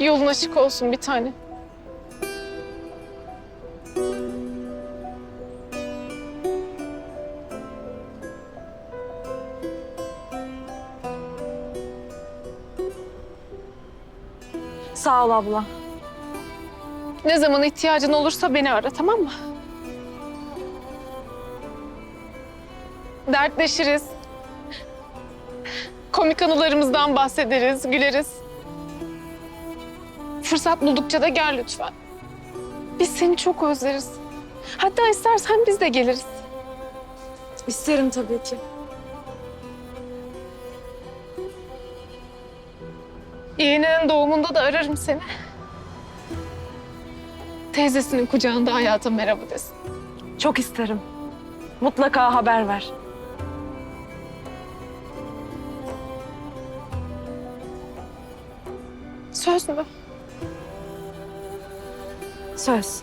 Yolun açık olsun bir tane. Sağ ol abla. Ne zaman ihtiyacın olursa beni ara tamam mı? Dertleşiriz. Komik anılarımızdan bahsederiz, güleriz. Fırsat buldukça da gel lütfen. Biz seni çok özleriz. Hatta istersen biz de geliriz. İsterim tabii ki. Yeğeninin doğumunda da ararım seni. Teyzesinin kucağında hayata merhaba desin. Çok isterim. Mutlaka haber ver. Söz mü? Söz.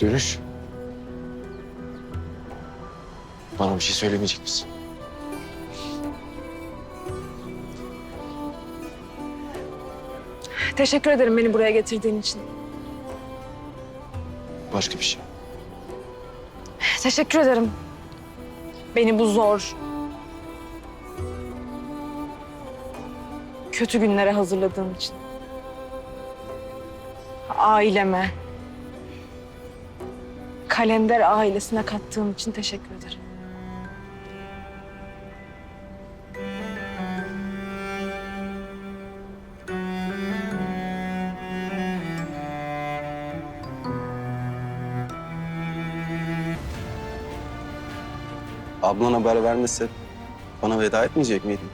Dönüş. Bana bir şey söylemeyecek misin? Teşekkür ederim beni buraya getirdiğin için. Başka bir şey. Teşekkür ederim. Beni bu zor, kötü günlere hazırladığın için. Aileme, kalender ailesine kattığın için teşekkür ederim. Ablan haber vermese bana veda etmeyecek miydin?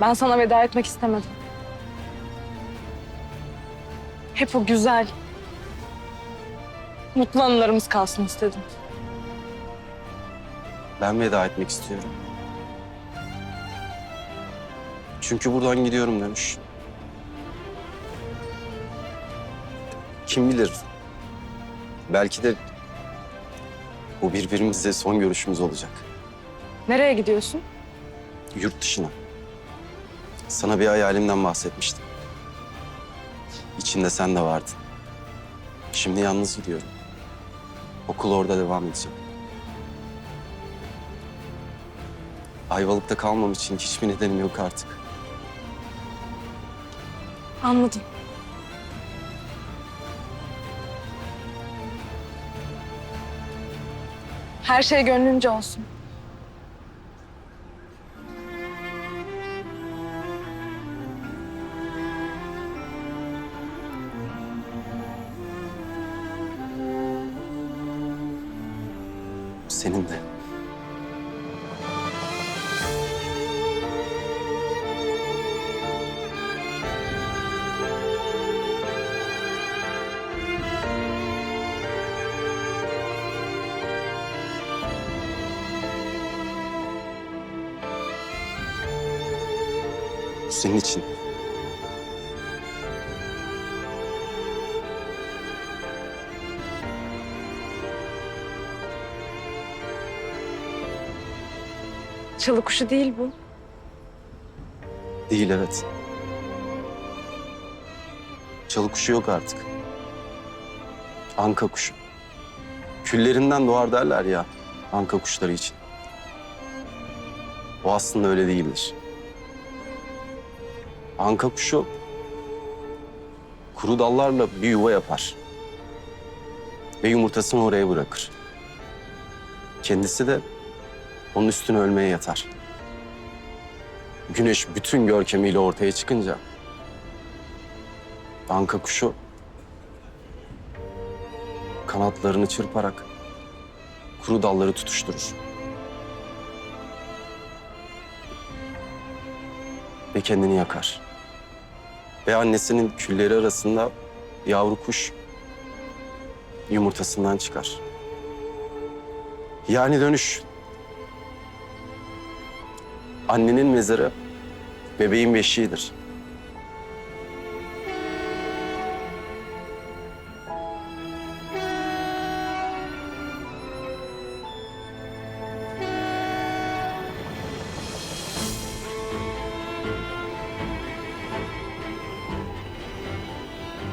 Ben sana veda etmek istemedim. Hep o güzel, mutlu anılarımız kalsın istedim. Ben veda etmek istiyorum. Çünkü buradan gidiyorum dönüş. Kim bilir? Belki de bu birbirimizle son görüşümüz olacak. Nereye gidiyorsun? Yurt dışına. Sana bir hayalimden bahsetmiştim. İçinde sen de vardın. Şimdi yalnız gidiyorum. Okul orada devam edeceğim. Ayvalık'ta kalmam için hiçbir nedenim yok artık. Anladım. Her şey gönlünce olsun. Senin de. Senin için. Çalı kuşu değil bu. Değil evet. Çalı kuşu yok artık. Anka kuşu. Küllerinden doğar derler ya anka kuşları için. O aslında öyle değildir. Anka kuşu kuru dallarla bir yuva yapar. Ve yumurtasını oraya bırakır. Kendisi de onun üstüne ölmeye yatar. Güneş bütün görkemiyle ortaya çıkınca anka kuşu kanatlarını çırparak kuru dalları tutuşturur. Ve kendini yakar ve annesinin külleri arasında yavru kuş yumurtasından çıkar. Yani dönüş. Annenin mezarı bebeğin beşiğidir.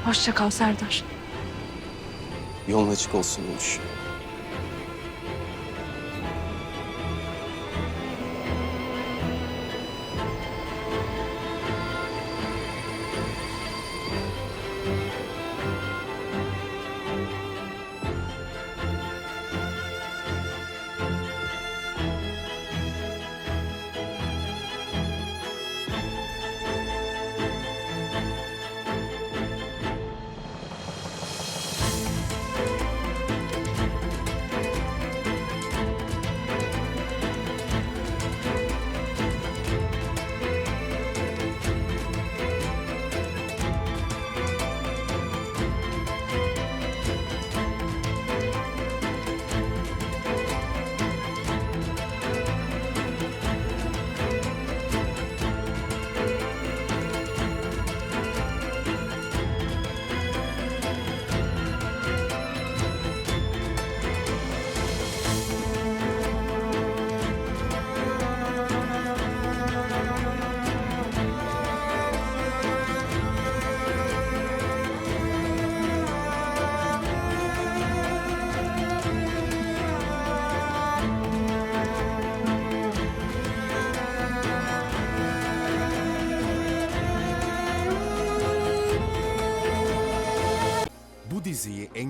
Hoşça kal Serdar. Yolun açık olsun dönüş.